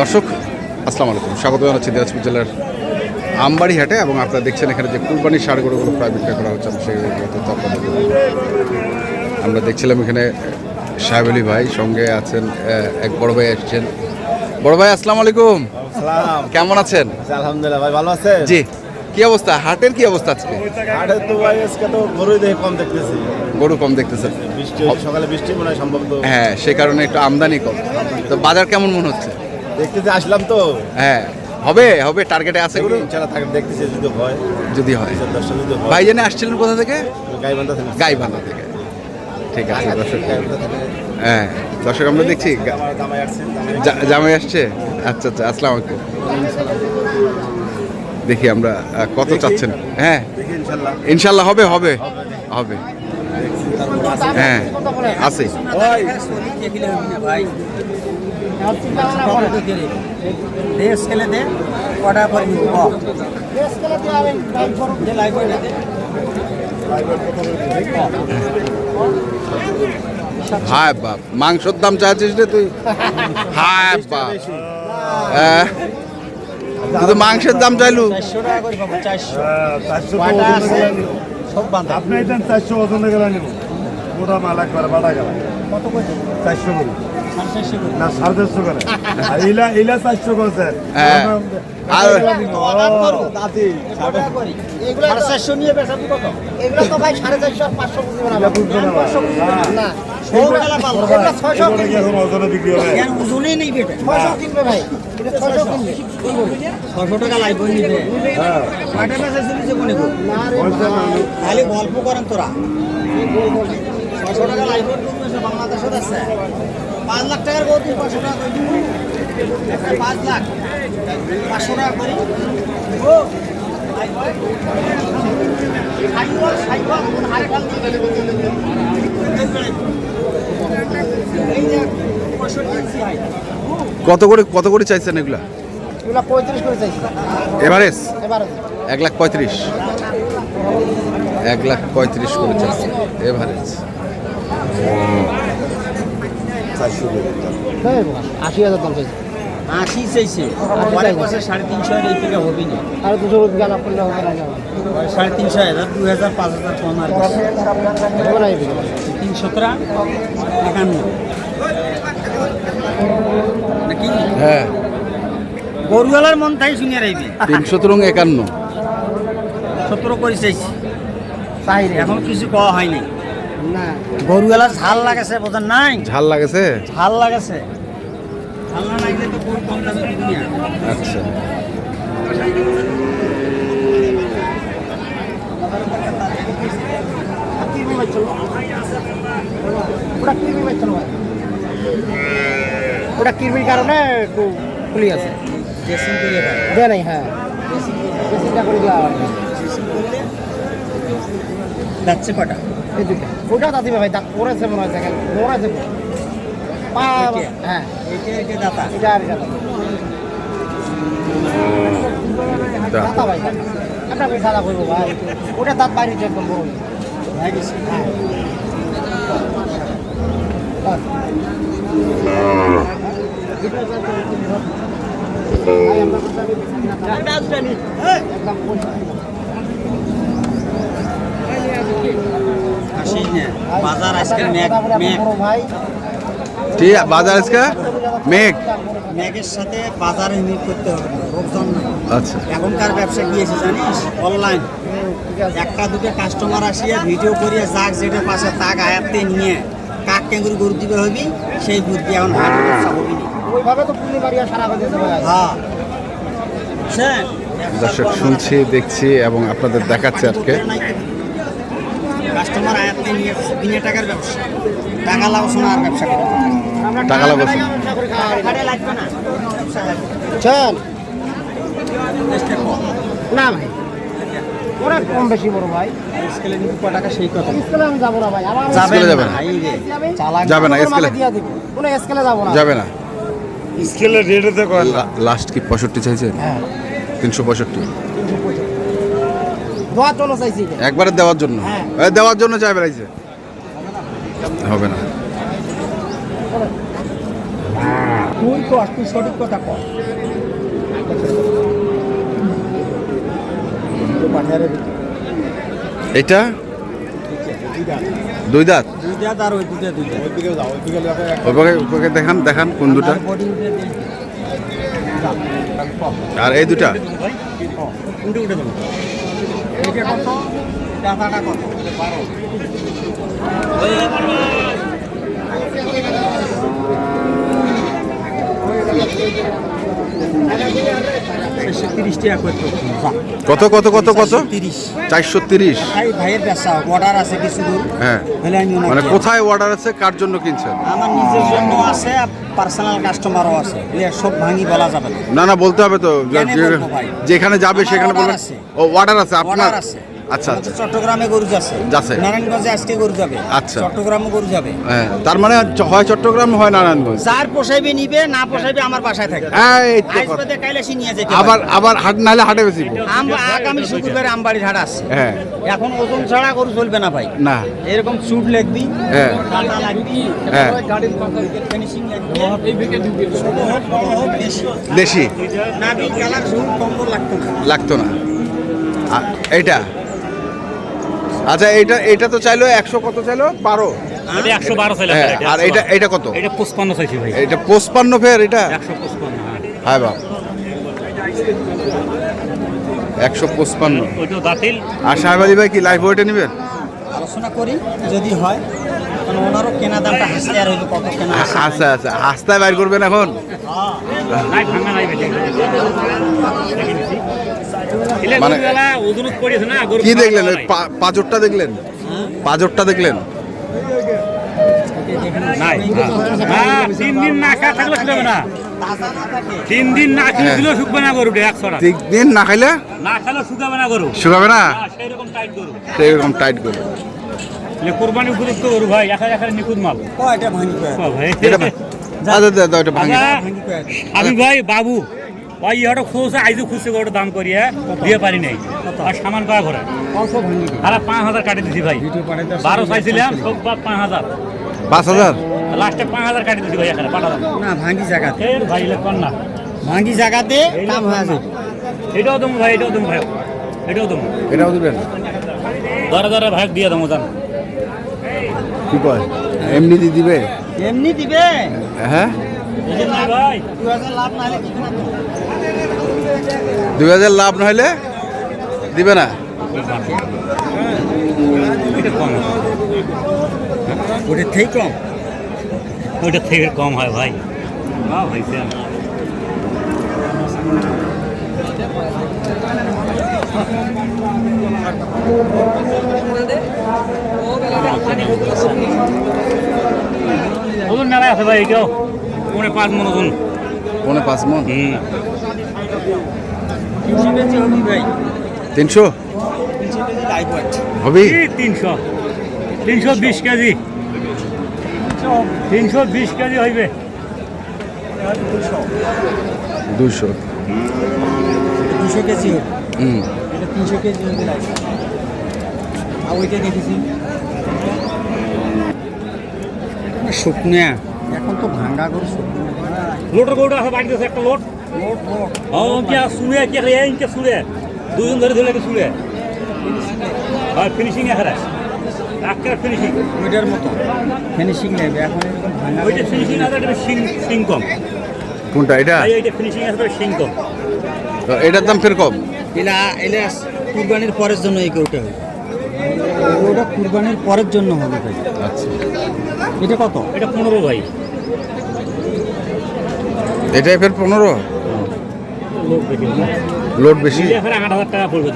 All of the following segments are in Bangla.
দর্শক আসসালামু আলাইকুম। স্বাগত জানাচ্ছি দিনাজপুর জেলার আমবাড়ি হাটে এবং আপনারা দেখছেন এখানে যে কুরবানির সারগুলোগুলো প্রায় বিক্রয় করা হচ্ছে সেই। আমরা দেখছিলাম এখানে সাহেব আলী ভাই সঙ্গে আছেন এক বড় ভাই এসছেন। বড় ভাই আসসালামু আলাইকুম। কেমন আছেন? আলহামদুলিল্লাহ ভাই ভালো আছেন? জি। কি অবস্থা? হাটের কি অবস্থা আজকে? হাটের তো ভাই আজকে তো গরুই দেখে কম দেখতেছি। গরু কম দেখতেছে বৃষ্টি সকালে বৃষ্টি মনে হয় সম্ভব তো হ্যাঁ সে কারণে একটু আমদানি কম। তো বাজার কেমন মনে হচ্ছে? দেখতেছি আসলাম তো। হ্যাঁ হবে হবে টার্গেটে আছে গরু? ইনশাল্লাহ থাকে দেখতেছি যদি হয়। যদি হয়। হয়। ভাইজানে আসছিলেন কোথা থেকে? গাইবান্ধা থেকে। গাইবান্ধা থেকে। ঠিক আছে দর্শক। হ্যাঁ দর্শক আমরা দেখছি। জামাই আসছে জামাই আসছে? আচ্ছা আচ্ছা আসসালামু আলাইকুম। দেখি আমরা কত চাচ্ছেন? হ্যাঁ। ইনশাল্লাহ। হবে হবে। হবে। হ্যাঁ। আছে। ওই। দেশ খেলে দে কটা করে নিব হায় বাপ মাংসর দাম চাচ্ছিস রে তুই? হায় বাপ। হ্যাঁ তুই তো মাংসের দাম চাইলু? চারশো টাকা করে পাবো চারশো। চারশো সব আপনি চারশো পছন্দ গেলে নিব গোটা মাল একবার বাড়া গেল। কত করে? চারশো করে। সাড়ে চারশো করে। না সাড়ে চারশো করে। আর ইলা ইলা চারশো করে স্যার। হ্যাঁ। আর সাড়ে চারশো নিয়ে বেচাবি কত? এগুলো তো ভাই সাড়ে চারশো আর পাঁচশো বুঝবে না। না। বেটে। ছশো টাকা লাগবে নিবে। হ্যাঁ। কয়টা বেচাছিলি যে করি? বলছে না, খালি গল্প করেন তোরা। ছশো টাকা লাগবে বাংলাদেশত আছে। পাঁচ লাখ টাকার গরু পাঁচশো টাকা পাঁচ লাখ। পাঁচশো টাকা করে। কত করে কত করে চাইছেন এগুলা? এগুলো পঁয়ত্রিশ করে চাইছি। এভারেজ? এবারে এক লাখ পঁয়ত্রিশ। এক লাখ পঁয়ত্রিশ করে চাইছেন। এভারেজ। চারশো করে আশি হাজার দাম চাইছি। আশি চাইছে। পরে বছর সাড়ে তিনশো এর এই থেকে হবি না। আর দুশো রুপিয়া করলে হবে না সাড়ে তিনশো হাজার দু হাজার পাঁচ হাজার কম আর বেশি। হবে না এই বিঘা। তিন সতেরো একান্ন। নাকি? হ্যাঁ। গরুওয়ালার মন তাই শুনিয়ে রাখবি তিনশো তরুং একান্ন। সতেরো করে চাইছি। এখন কিছু কওয়া হয়নি না গরুওয়ালার ঝাল লাগাছে বোঝার নাই? ঝাল লাগেছে? ঝাল লাগাছে। ঝাল না লাগলে তো গরু কম দামে আচ্ছা। ওটা কিরমির কারণে একটু খুলি আছে। ড্রেসিং করে দেয় দেয় নাই হ্যাঁ। করে দেওয়া যাচ্ছে কটা? এই দুইটা ভাই দাঁত পড়েছে মনে হয় দেখেন পড়েছে? হ্যাঁ। এটা আর এটা দাঁতা। ভাই বেশ সাদা করব ভাই। ওটা দাঁত বাইরে একদম বড় হয়ে হ্যাঁ। একদম বাজার আজকের মেঘ মেঘ। ভাই ঠিক বাজার আজকে মেঘ। মেঘের সাথে বাজারে মিল করতে হবে লোকজন আচ্ছা। এখনকার ব্যবসা গিয়েছে জানিস? অনলাইন। একটা দুটো কাস্টমার আসিয়া ভিডিও করিয়া যাক যেটা পাশে তাক আয়াতে নিয়ে কাক টেঙ্গুরি গরু দিবে হবি সেই বুদ্ধি এখন হাট ব্যবসা হবি ওইভাবে তো পূর্ণিমারিয়া সারা হয়ে। হ্যাঁ? দর্শক শুনছি দেখছি এবং আপনাদের দেখাচ্ছে আজকে। কাস্টমার আয়াতে নিয়ে বিনা টাকার ব্যবসা। টাকা লাভ আর ব্যবসা করে। টাকা লাভ চল। না ভাই ওরা কম বেশি বড় ভাই। স্কেলে নিতে টাকা সেই কথা। আমি না ভাই আমার স্কেলে যাবে না। যাবে না স্কেলে দিয়া দিব। কোনো স্কেলে যাব না। যাবে না। স্কেলে রেটে কয়? লাস্ট কি 65 চাইছে হ্যাঁ। 365 দেওয়ার জন্য চাইছি একবারে দেওয়ার জন্য? হ্যাঁ। দেওয়ার জন্য চাই বেড়াইছে হবে না। তুই তো তুই সঠিক কথা কর এটা? দুই দাঁত? দুই দাঁত আর ওই দুইটা দেখান দেখান কোন দুটা। আর এই দুটা? এটা কত? দাদাটা কত? বারো করে তো কত কত কত কত? চারশো তিরিশ। ভাই ভাইয়ের ব্যবসা অর্ডার আছে কিছু হ্যাঁ। মানে কোথায় অর্ডার আছে কার জন্য কিনছেন? আমার নিজের জন্য আছে পার্সোনাল কাস্টমারও আছে। সব ভাঙি বলা যাবে না। না বলতে হবে তো? যেখানে যাবে সেখানে বলবেন। ও অর্ডার আছে আপনার? আছে। আচ্ছা আচ্ছা। চট্টগ্রামে গরু যাচ্ছে। যাচ্ছে। নারায়ণগঞ্জে আজকে গরু যাবে। আচ্ছা। চট্টগ্রামে গরু যাবে। হ্যাঁ তার মানে হয় চট্টগ্রাম হয় নারায়ণগঞ্জ। যার পোষাইবে নিবে না পোষাইবে আমার বাসায় এই কথা। আইসবাদে কাইলাসি নিয়ে যেতে আবার আবার হাট নাহলে হাটে বেশি আম- আগামী শুক্রবারে আমবাড়ির হাট আছে। হ্যাঁ। এখন ওজন ছাড়া গরু চলবে না ভাই। না। এরকম চুট লাগবি হ্যাঁ। কাটা লাগবি হ্যাঁ। গাড়ির ফিনিশিং লাগবে বেশি দেশি নাবি কালার লাগতো না। লাগতো না। এইটা। আচ্ছা এইটা এটা তো চাইলো একশো কত চাইলো? বারো। একশো বারো চাইলে হ্যাঁ আর এটা এটা কত? এটা পঁচপান্ন চাইছি ভাই। এটা পঁচপান্ন ফের এটা? একশো পঁচপান্ন হ্যাঁ। হ্যাঁ বাপ। একশো পঁচপান্ন। আর সাহেব আলী ভাই কি লাইভ ওয়েটে নেবেন? আলোচনা করি যদি হয় ওনারও কেনা দামটা হাসলে আর হইল কত কেনা আচ্ছা আচ্ছা হাসতায় বাইর করবেন এখন? বেশি। মানে- কি দেখলেন? দাওয়া ওই নাই। পা- পাঁজরটা দেখলেন? পাঁজরটা দেখলেন? তিন দিন না খা থাকলে শুকাবে না তাজা না। থাকে তিন দিন না হ্যাঁ। শুকবে না গরু একশো দিন না খাইলে? না খেলে শুকাবে না গরু। শুকাবে না? হ্যাঁ, টাইট গরু। সেরকম টাইট করে কোরবানি উপযুক্ত গরু ভাই একা একা নিখুঁত মাল। কয়টা ভাঙি ভাই। এটা আচ্ছা ভাঙি। আচ্ছা, আমি ভাই বাবু। ভাই ইহাটা খুঁজছে আইজু খুঁজছে গরুর দাম করিয়ে দিয়ে পারি নাই। আর সামান কয়া ঘরে আর পাঁচ হাজার কাটি দিছি ভাই। বারো চাইছিলাম সব পাঁচ হাজার পাঁচ হাজার লাস্টে পাঁচ হাজার কাটি দিছি ভাই এখানে পাঠালাম না ভাঙি জায়গাতে ফের ভাই কর না? ভাঙি জায়গাতে কাম হয়ে যাবে এটাও তুমি ভাই এটাও তুমি ভাই। এটাও তুমি এটাও দিবেন? দরে দরে ভাই দিয়ে দেবো জান কি কয়? এমনি দিবে? এমনি দিবে? হ্যাঁ দুই হাজার লাভ না হলে দিবে না। ওটার থেকে কম? ওইটা থেকে কম হয় ভাই। হ্যাঁ হয়েছে আছে ভাই এটাও। পৌনে পাঁচ মন ওজন। পৌনে পাঁচ মন? হুম। তিনশো? কেজি হবি তিনশো। তিনশো বিশ কেজি। তিনশো বিশ কেজি হইবে। দুশো দুশো কেজি হুম। এটা তিনশো কেজি হবে আর ওইটা দেখেছি শুকনো এখন তো ভাঙ্গা করে শুকনো লোটের গরুটা আছে বাড়িতে একটা লোট লোট লোট ও কি শুনে কি এই ইনকে শুনে। দুজন ধরে ধরে শুনে। আর ফিনিশিং এখানে। একটা ফিনিশিং ওইটার মতো। ফিনিশিং নেবে এখন ওইটা ফিনিশিং আছে এটা সিং সিং কম। কোনটা এটা? এই এইটা ফিনিশিং আছে এটা সিং কম। তো এটার দাম ফের কম? এলা এলা কুরবানির পরের জন্য এই হবে। ওটা কুরবানির পরের জন্য হবে ভাই। আচ্ছা। এটা কত? এটা পনেরো ভাই। এটাই ফের পনেরো? লোড বেশি? আট হাজার টাকা পড়বে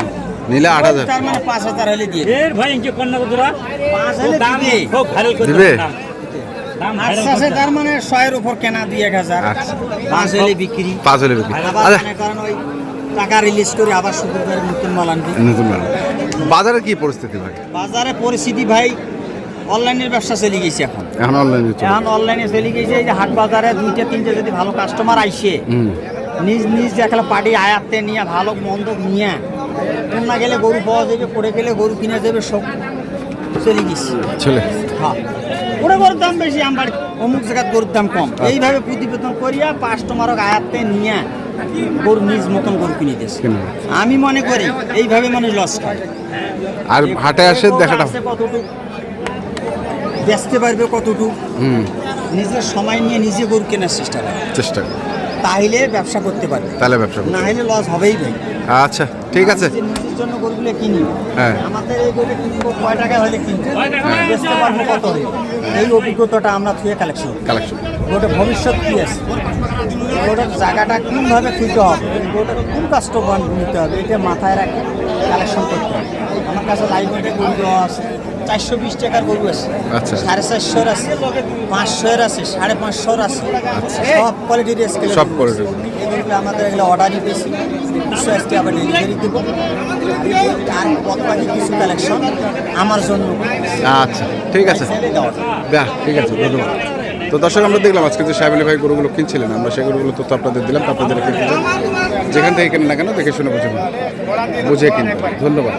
নিলে আট হাজার। তার মানে পাঁচ হাজার হলে দিয়ে এর ভাই ইনকে কন্যা তোরা পাঁচ ও হলে দাম দিবে। খুব করে আচ্ছা আচ্ছা তার মানে উপর কেনা দুই এক হাজার। আচ্ছা। পাঁচ হলে বিক্রি। পাঁচ হলে বিক্রি। আবার করেন ওই টাকা রিলিজ করে আবার শুক্রবার নতুন মাল আনবি। নতুন মাল। বাজারে কি পরিস্থিতি ভাই? বাজারে পরিস্থিতি ভাই অনলাইনের ব্যবসা চলে গেছে এখন। এখন অনলাইনে এখন অনলাইনে চলে গেছে এই যে হাট বাজারে দুইটা তিনটে যদি ভালো কাস্টমার আইসে নিজ নিজ একটা পার্টি আয়াত্তে নিয়ে ভালো মন্দ নিয়ে না গেলে গরু পাওয়া যাবে পড়ে গেলে গরু কিনে যাবে সব চলে গেছে। চলে হ্যাঁ। ওটা গরুর দাম বেশি আমার অমুক জায়গার গরুর দাম কম। এইভাবে প্রতিবেদন করিয়া কাস্টমারক আয়াতে নিয়ে গরু নিজ মতন গরু কিনে দিয়েছে। আমি মনে করি এইভাবে মানুষ লস খায়। আর হাটে আসে দেখাটা কতটুকু বেচতে পারবে কতটুকু? হুম। নিজের সময় নিয়ে নিজে গরু কেনার চেষ্টা করে। চেষ্টা করি। তাহলে ব্যবসা করতে পারবে। তাহলে ব্যবসা না হলে লস হবেই ভাই। আচ্ছা ঠিক আছে। নিজের জন্য গরুগুলো কিনি হ্যাঁ। আমাদের এই গরু কিনবো কয় টাকা হলে কিনবো বেচতে পারব কত হলে? এই অভিজ্ঞতাটা আমরা থুয়ে কালেকশন কালেকশন গোটা ভবিষ্যৎ কি আছে? গোটার জায়গাটা কোনভাবে খুঁজতে হবে? গোটা কোন কাস্টমার নিতে হবে? এটা মাথায় রাখে কালেকশন করতে হবে। আমার কাছে লাইব্রেরি গরু দেওয়া আছে। চারশো বিশ টাকার গরু আছে। আচ্ছা। সাড়ে চারশোর আছে পাঁচশোর আছে সাড়ে পাঁচশোর আছে। সব কোয়ালিটির স্কেল সব quality র। এগুলো আমাদের এগুলো অর্ডারই বেশি দুশো আজকে আবার ডেলিভারি দেবো। আর পথ কিছু কালেকশন আমার জন্য আচ্ছা ঠিক আছে। বাহ ঠিক আছে ধন্যবাদ। তো দর্শক আমরা দেখলাম আজকে যে সাহেব ভাই গরুগুলো কিনছিলেন আমরা সেই গরুগুলো তো আপনাদের দিলাম আপনাদের যেখান থেকে কেনেন না কেন দেখে শুনে বুঝে বুঝে কিনতে ধন্যবাদ।